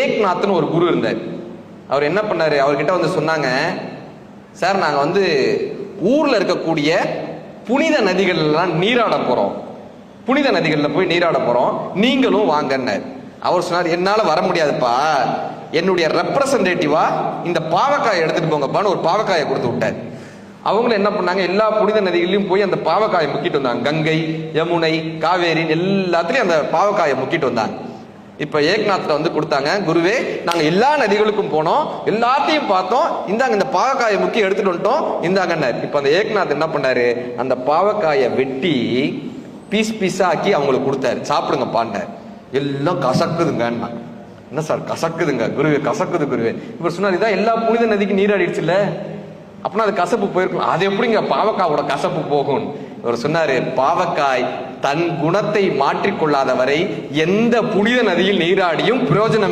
ஏக்நாத்னு ஒரு குரு இருந்தார். அவர் என்ன பண்ணார்? அவர்கிட்ட வந்து சொன்னாங்க சார் நாங்கள் வந்து ஊரில் இருக்கக்கூடிய புனித நதிகள்லாம் நீராட போகிறோம் புனித நதிகளில் போய் நீராட போகிறோம் நீங்களும் வாங்கன்னார். அவர் சொன்னார் என்னால் வர முடியாதுப்பா. என்னுடைய ரெப்ரசன்டேட்டிவா இந்த பாவக்காயை எடுத்துட்டு போங்கப்பான்னு ஒரு பாவக்காயை கொடுத்து விட்டார். அவங்களும் என்ன பண்ணாங்க எல்லா புனித நதிகளையும் போய் அந்த பாவக்காயை முக்கிட்டு வந்தாங்க. கங்கை யமுனை காவேரி எல்லாத்துலயும் அந்த பாவக்காயை முக்கிட்டு வந்தாங்க. இப்ப ஏக்நாத்ல வந்து கொடுத்தாங்க குருவே நாங்க எல்லா நதிகளுக்கும் போனோம் எல்லாத்தையும் பார்த்தோம். இந்தாங்க இந்த பாவக்காயை முக்கிய எடுத்துட்டு வந்துட்டோம். இந்தாங்கன்னாரு இப்ப அந்த ஏக்நாத் என்ன பண்ணாரு? அந்த பாவக்காயை வெட்டி பீஸ் பீஸா ஆக்கி அவங்களுக்கு கொடுத்தாரு. சாப்பிடுங்க பாண்டார் எல்லாம் கசக்குதுங்கன்னா என்ன சார் கசக்குதுங்க? குருவே கசக்குது குருவே. இவர் சொன்னார் இதான் எல்லா புனித நதிக்கு நீராடிடுச்சுல்ல. அப்படின்னா அது கசப்பு போயிருக்கும். அது எப்படிங்க பாவக்காவோட கசப்பு போகும் அவர் சொன்னாரு பாவக்காய் தன் குணத்தை மாற்றிக்கொள்ளாதவரை எந்த புனித நதியில் நீராடியும் பிரயோஜனம்